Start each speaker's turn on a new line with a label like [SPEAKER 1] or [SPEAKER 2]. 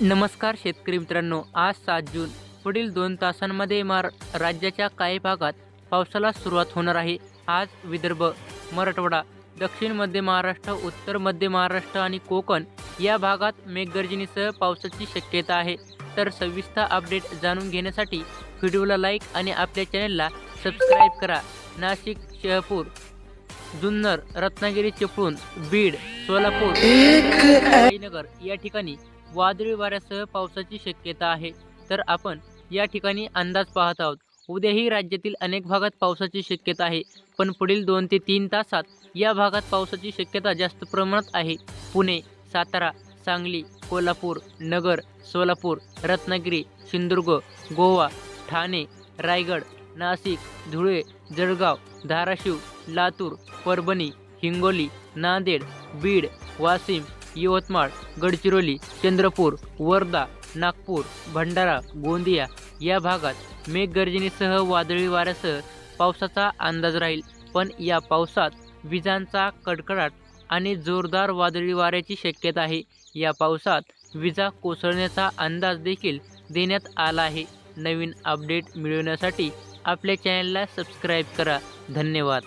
[SPEAKER 1] नमस्कार शेतकरी मित्रांनो आज सात जून पुढील दोन तासांमध्ये मार राज्याच्या काही भागात पावसाला सुरुवात होणार आहे. आज विदर्भ मराठवाडा दक्षिण मध्य महाराष्ट्र उत्तर मध्य महाराष्ट्र आणि कोकण या भागात मेघगर्जनेसह पावसाची शक्यता आहे. तर सविस्तर अपडेट जाणून घेण्यासाठी व्हिडिओला लाईक आणि आपल्या चॅनलला सबस्क्राईब करा. नाशिक शहपूर जुन्नर रत्नागिरी चिपळूण बीड सोलापूर या ठिकाणी वादळी वाऱ्यासह पावसाची शक्यता आहे. तर आपण या ठिकाणी अंदाज पाहत आहोत. उद्याही राज्यातील अनेक भागात पावसाची शक्यता आहे. पण पुढील दोन ते तीन तासात या भागात पावसाची शक्यता जास्त प्रमाणात आहे. पुणे सातारा सांगली कोल्हापूर नगर सोलापूर रत्नागिरी सिंधुदुर्ग गोवा ठाणे रायगड नाशिक धुळे जळगाव धाराशिव लातूर परभणी हिंगोली नांदेड बीड वाशिम यवतमाळ गडचिरोली चंद्रपूर वर्धा नागपूर भंडारा गोंदिया या भागात मेघगर्जनेसह वादळी वाऱ्यासह पावसाचा अंदाज राहील. पण या पावसात विजांचा कडकडाट आणि जोरदार वादळी वाऱ्याची शक्यता आहे. या पावसात विजा कोसळण्याचा अंदाज देखील देण्यात आला आहे. नवीन अपडेट मिळवण्यासाठी आपल्या चॅनलला सबस्क्राईब करा. धन्यवाद.